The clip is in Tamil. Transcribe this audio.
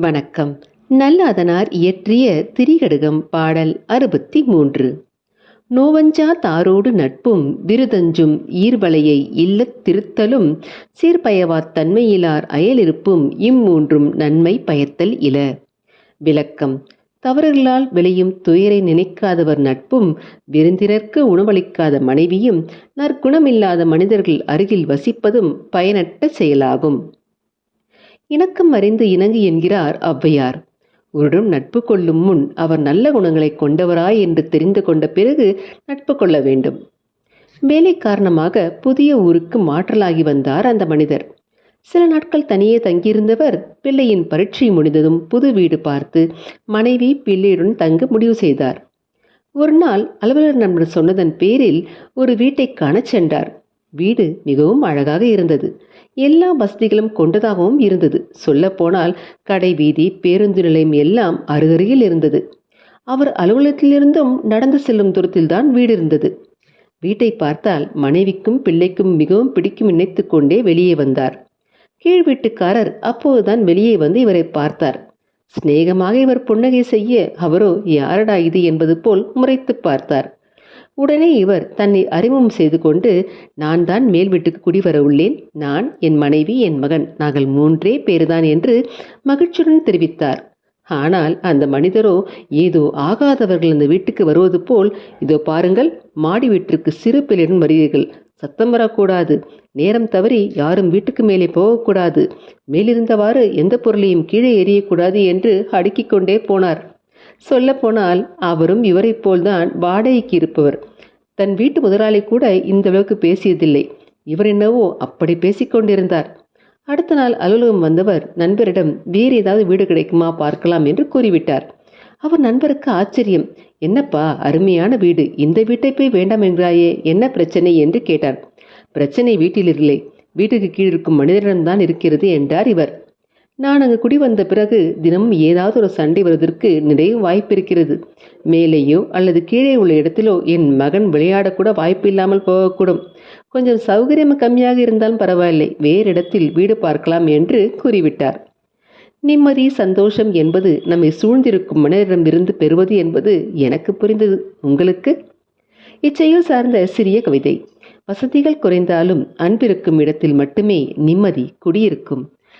வணக்கம். நல்லாதனார் இயற்றிய திரிகடுகம் பாடல் அறுபத்தி மூன்று நோவஞ்சா தாரோடு நட்பும் விருதஞ்சும் ஈர்வலையை இல்லத் திருத்தலும் சீர்பயவாத் தன்மையிலார் அயலிருப்பும் இம்மூன்றும் நன்மை பயத்தல் இல. விளக்கம். தவறுகளால் விளையும் துயரை நினைக்காதவர் நட்பும் விருந்தினர்க்கு உணவளிக்காத மனைவியும் நற்குணமில்லாத மனிதர்கள் அருகில் வசிப்பதும் பயனற்ற செயலாகும். இணக்கம் அறிந்து இணங்கு என்கிறார் ஔவையார். ஒருடன் நட்பு கொள்ளும் முன் அவர் நல்ல குணங்களை கொண்டவராய் என்று தெரிந்து கொண்ட பிறகு நட்பு கொள்ள வேண்டும். வேலை காரணமாக புதிய ஊருக்கு மாற்றலாகி வந்தார் அந்த மனிதர். சில நாட்கள் தனியே தங்கியிருந்தவர் பிள்ளையின் பரீட்சை முடிந்ததும் புது வீடு பார்த்து மனைவி பிள்ளையுடன் தங்க முடிவு செய்தார். ஒரு நாள் அலுவலர் நண்பர் சொன்னதன் பேரில் ஒரு வீட்டை காணச் சென்றார். வீடு மிகவும் அழகாக இருந்தது. எல்லா வசதிகளும் கொண்டதாகவும் இருந்தது. சொல்லப்போனால் கடை வீதி பேருந்து நிலையம் எல்லாம் அருகருகில் இருந்தது. அவர் அலுவலகத்திலிருந்தும் நடந்து செல்லும் தூரத்தில்தான் வீடு இருந்தது. வீட்டை பார்த்தால் மனைவிக்கும் பிள்ளைக்கும் மிகவும் பிடிக்கும் நினைத்து கொண்டே வெளியே வந்தார். கீழ் வீட்டுக்காரர் அப்போதுதான் வெளியே வந்து இவரை பார்த்தார். சிநேகமாக இவர் புன்னகை செய்ய அவரோ யாரடா இது? என்பது போல் முறைத்து பார்த்தார். உடனே இவர் தன்னை அறிமுகம் செய்து கொண்டு நான் தான் மேல் வீட்டுக்கு குடிவர உள்ளேன். நான் என் மனைவி என் மகன் நாங்கள் மூன்றே பேர்தான் என்று மகிழ்ச்சியுடன் தெரிவித்தார். ஆனால் அந்த மனிதரோ ஏதோ ஆகாதவர்கள் அந்த வீட்டுக்கு வருவது போல் இதோ பாருங்கள் மாடி வீட்டிற்கு சிறு பிள்ளையுடன் வருகிறீர்கள். சத்தம் வரக்கூடாது. நேரம் தவறி யாரும் வீட்டுக்கு மேலே போகக்கூடாது. மேலிருந்தவாறு எந்த பொருளையும் கீழே எறியக்கூடாது என்று அடுக்கிக் கொண்டே போனார். சொல்லப்போனால் அவரும் இவரைப் போல்தான் வாடகைக்கு இருப்பவர் தன் வீட்டு முதலாளி கூட இந்த அளவுக்கு பேசியதில்லை. இவர் என்னவோ அப்படி பேசிக்கொண்டிருந்தார் அடுத்த நாள் அலுவலகம் வந்தவர் நண்பரிடம் வேறு ஏதாவது வீடு கிடைக்குமா? பார்க்கலாம் என்று கூறிவிட்டார். அவர் நண்பருக்கு ஆச்சரியம். என்னப்பா அருமையான வீடு. இந்த வீட்டை போய் வேண்டாம் என்கிறாயே. என்ன பிரச்சனை? என்று கேட்டார். பிரச்சனை வீட்டில் இல்லை. வீட்டுக்கு கீழ் இருக்கும் மனிதனிடம்தான் இருக்கிறது என்றார் இவர். நான் அங்கு குடி வந்த பிறகு தினமும் ஏதாவது ஒரு சண்டை வருவதற்கு நிறைய வாய்ப்பிருக்கிறது. மேலேயோ அல்லது கீழே உள்ள இடத்திலோ என் மகன் விளையாடக்கூட வாய்ப்பு இல்லாமல் போகக்கூடும். கொஞ்சம் சௌகரியம் கம்மியாக இருந்தாலும் பரவாயில்லை. வேறு இடத்தில் வீடு பார்க்கலாம் என்று கூறிவிட்டார். நிம்மதி சந்தோஷம் என்பது நம்மை சூழ்ந்திருக்கும் மனிதரிடமிருந்து பெறுவது என்பது எனக்கு புரிந்தது. உங்களுக்கு? இச்செயல் சார்ந்த சிறிய கவிதை. வசதிகள் குறைந்தாலும் அன்பிருக்கும் இடத்தில் மட்டுமே நிம்மதி குடியிருக்கும்.